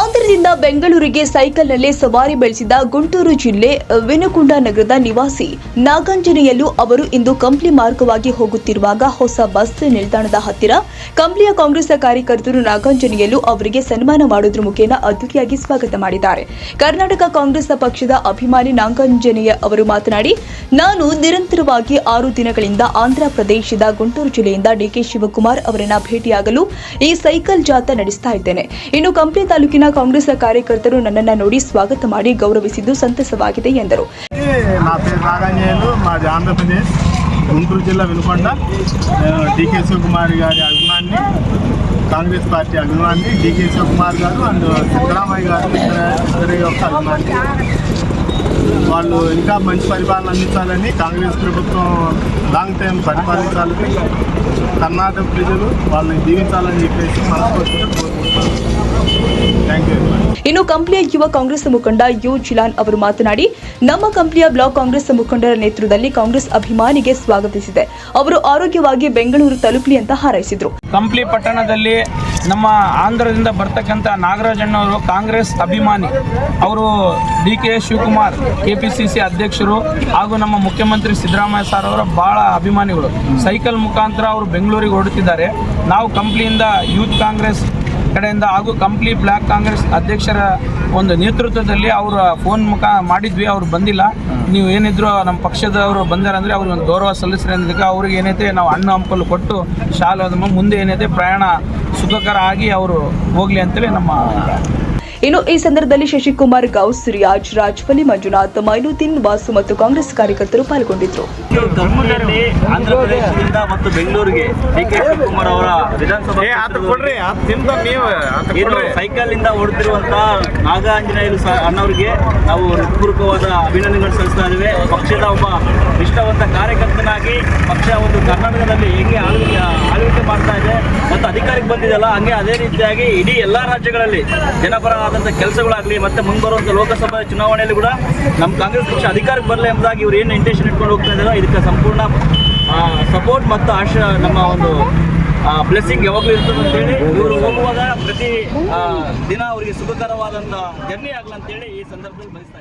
ಆಂಧ್ರದಿಂದ ಬೆಂಗಳೂರಿಗೆ ಸೈಕಲ್ನಲ್ಲಿ ಸವಾರಿ ಬೆಳೆಸಿದ ಗುಂಟೂರು ಜಿಲ್ಲೆ ವಿನುಕುಂಡ ನಗರದ ನಿವಾಸಿ ನಾಗಾಂಜನೆಯಲ್ಲೂ ಅವರು ಇಂದು ಕಂಪ್ಲಿ ಮಾರ್ಗವಾಗಿ ಹೋಗುತ್ತಿರುವಾಗ ಹೊಸ ಬಸ್ ನಿಲ್ದಾಣದ ಹತ್ತಿರ ಕಂಪ್ಲಿಯ ಕಾಂಗ್ರೆಸ್ ಕಾರ್ಯಕರ್ತರು ನಾಗಾಂಜನೆಯಲ್ಲೂ ಅವರಿಗೆ ಸನ್ಮಾನ ಮಾಡುವುದರ ಮುಖೇನ ಅದ್ದೂರಿಯಾಗಿ ಸ್ವಾಗತ ಮಾಡಿದ್ದಾರೆ. ಕರ್ನಾಟಕ ಕಾಂಗ್ರೆಸ್ ಪಕ್ಷದ ಅಭಿಮಾನಿ ನಾಗಾಂಜನೇಯ ಅವರು ಮಾತನಾಡಿ, ನಾನು ನಿರಂತರವಾಗಿ ಆರು ದಿನಗಳಿಂದ ಆಂಧ್ರ ಪ್ರದೇಶದ ಗುಂಟೂರು ಜಿಲ್ಲೆಯಿಂದ ಡಿಕೆ ಶಿವಕುಮಾರ್ ಅವರನ್ನು ಭೇಟಿಯಾಗಲು ಈ ಸೈಕಲ್ ಜಾಥಾ ನಡೆಸ್ತಾ ಇದ್ದೇನೆ. ಇನ್ನು ಕಂಪ್ಲಿ ತಾಲೂಕಿನ ಇಲ್ಲಿನ ಕಾಂಗ್ರೆಸ್ ಕಾರ್ಯಕರ್ತರು ನನ್ನನ್ನ ನೋಡಿ ಸ್ವಾಗತ ಮಾಡಿ ಗೌರವಿಸಿದ್ದು ಸಂತಸವಾಗಿದೆ ಎಂದರು గుంటూరు జిల్లా ಡಿ ಕೆ ಶಿವಕುಮಾರ್ శివకుమార్ గారి ಕಾಂಗ್ರೆಸ್ ಪಾರ್ಟಿ ಅಭಿಮಾನಿ ಡಿ ಕೆ ಶಿವಕುಮಾರ್ గారు ಅಂಡ್ ಸಿದ್ದರಾಮಯ್ಯ గారు ఇద్దరి యొక్క ಅಭಿಮಾನಿ వాళ్ళు ఇంకా మంచి పరిపాలన అందించాలని కాంగ్రెస్ ప్రభుత్వం లాంగ్ టైం పరిపాలించాలని కర్ణాటక ప్రజలు వాళ్ళని జీవించాలని చెప్పేసి మనస్ఫూర్తిగా కోరుకుంటున్నాను ಇನ್ನು ಕಂಪ್ಲಿಯ ಯುವ ಕಾಂಗ್ರೆಸ್ ಮುಖಂಡ ಯು ಜಿಲಾನ್ ಅವರು ಮಾತನಾಡಿ ನಮ್ಮ ಕಂಪ್ಲಿಯ ಬ್ಲಾಕ್ ಕಾಂಗ್ರೆಸ್ ಮುಖಂಡರ ನೇತೃತ್ವದಲ್ಲಿ ಕಾಂಗ್ರೆಸ್ ಅಭಿಮಾನಿಗೆ ಸ್ವಾಗತಿಸಿದೆ. ಅವರು ಆರೋಗ್ಯವಾಗಿ ಬೆಂಗಳೂರು ತಲುಪಲಿ ಅಂತ ಹಾರೈಸಿದರು. ಕಂಪ್ಲಿ ಪಟ್ಟಣದಲ್ಲಿ ನಮ್ಮ ಆಂಧ್ರದಿಂದ ಬರ್ತಕ್ಕಂಥ ನಾಗರಾಜಣ್ಣವರು ಕಾಂಗ್ರೆಸ್ ಅಭಿಮಾನಿ. ಅವರು D K Shivakumar K P C C ಅಧ್ಯಕ್ಷರು ಹಾಗೂ ನಮ್ಮ ಮುಖ್ಯಮಂತ್ರಿ ಸಿದ್ದರಾಮಯ್ಯ ಸರ್ ಅವರ ಭಾಳ ಅಭಿಮಾನಿಗಳು. ಸೈಕಲ್ ಮುಖಾಂತರ ಅವರು ಬೆಂಗಳೂರಿಗೆ ಹೊರಡುತ್ತಿದ್ದಾರೆ. ನಾವು ಕಂಪ್ಲಿಯಿಂದ ಯೂತ್ ಕಾಂಗ್ರೆಸ್ ಕಡೆಯಿಂದ ಹಾಗೂ ಕಂಪ್ಲಿ ಬ್ಲಾಕ್ ಕಾಂಗ್ರೆಸ್ ಅಧ್ಯಕ್ಷರ ಒಂದು ನೇತೃತ್ವದಲ್ಲಿ ಅವರ ಫೋನ್ ಮುಖ ಮಾಡಿದ್ವಿ, ಅವ್ರು ಬಂದಿಲ್ಲ. ನೀವು ಏನಿದ್ರು ನಮ್ಮ ಪಕ್ಷದವರು ಬಂದಾರಂದ್ರೆ ಅವ್ರಿಗೆ ಒಂದು ಗೌರವ ಸಲ್ಲಿಸ್ರಿ ಅಂದಕ್ಕೆ ಅವ್ರಿಗೆ ಏನೈತೆ ನಾವು ಹಣ್ಣು ಹಂಪಲು ಕೊಟ್ಟು ಶಾಲೆ ಮುಂದೆ ಏನೈತೆ ಪ್ರಯಾಣ ಸುಖಕರ ಆಗಿ ಅವರು ಹೋಗ್ಲಿ ಅಂತೇಳಿ ನಮ್ಮ ಇನ್ನು ಈ ಸಂದರ್ಭದಲ್ಲಿ ಶಶಿಕುಮಾರ್ ಗೌಸ್ ರಿಯಾಜ್ ರಾಜ್ಪಲಿ ಮಂಜುನಾಥ್ ಮೈನುದ್ದೀನ್ ವಾಸು ಮತ್ತು ಕಾಂಗ್ರೆಸ್ ಕಾರ್ಯಕರ್ತರು ಪಾಲ್ಗೊಂಡಿದ್ದರು ಮತ್ತು ಬೆಂಗಳೂರಿಗೆ ಡಿ ಕೆ ಶಿವಕುಮಾರ್ ಅವರ ವಿಧಾನಸಭಾ ಕ್ಷೇತ್ರದಲ್ಲಿ ಏನು ಸೈಕಲ್ ಇಂದ ಹೊಡೆದಿರುವಂತಹ ನಾಗ ಆಂಜನೇಯರು ಸಹ ಅಣ್ಣವರಿಗೆ ನಾವು ಹೃತ್ಪೂರ್ವಕವಾದ ಅಭಿನಂದನೆಗಳು ಸಲ್ಲಿಸ್ತಾ ಇದ್ದೇವೆ. ಪಕ್ಷದ ಒಬ್ಬ ನಿಷ್ಠಾವಂತ ಕಾರ್ಯಕರ್ತನಾಗಿ ಪಕ್ಷ ಒಂದು ಕರ್ನಾಟಕದಲ್ಲಿ ಹೇಗೆ ಆಳ್ವಿಕೆ ಆಳ್ವಿಕೆ ಮಾಡ್ತಾ ಇದೆ ಮತ್ತು ಅಧಿಕಾರಕ್ಕೆ ಬಂದಿದೆಯಲ್ಲ, ಹಂಗೆ ಅದೇ ರೀತಿಯಾಗಿ ಇಡೀ ಎಲ್ಲ ರಾಜ್ಯಗಳಲ್ಲಿ ಜನಪರವಾದಂಥ ಕೆಲಸಗಳಾಗಲಿ ಮತ್ತೆ ಮುಂಬರುವಂಥ ಲೋಕಸಭಾ ಚುನಾವಣೆಯಲ್ಲಿ ಕೂಡ ನಮ್ಮ ಕಾಂಗ್ರೆಸ್ ಪಕ್ಷ ಅಧಿಕಾರಕ್ಕೆ ಬರಲಿ ಎಂಬುದಾಗಿ ಇವರು ಏನು ಇಂಟೆನ್ಷನ್ ಇಟ್ಕೊಂಡು ಹೋಗ್ತಾ ಇದ್ದಾರೋ, ಇದಕ್ಕೆ ಸಂಪೂರ್ಣ ಸಪೋರ್ಟ್ ಮತ್ತು ಆಶ, ನಮ್ಮ ಒಂದು ಬ್ಲೆಸ್ಸಿಂಗ್ ಯಾವಾಗಲೂ ಇರ್ತದೆ ಅಂತೇಳಿ ಇವರು ಹೋಗುವಾಗ ಪ್ರತಿ ದಿನ ಅವರಿಗೆ ಸುಖಕರವಾದಂಥ ಜರ್ನಿ ಆಗಲಿ ಅಂತೇಳಿ ಈ ಸಂದರ್ಭದಲ್ಲಿ ಬಯಸ್ತಾ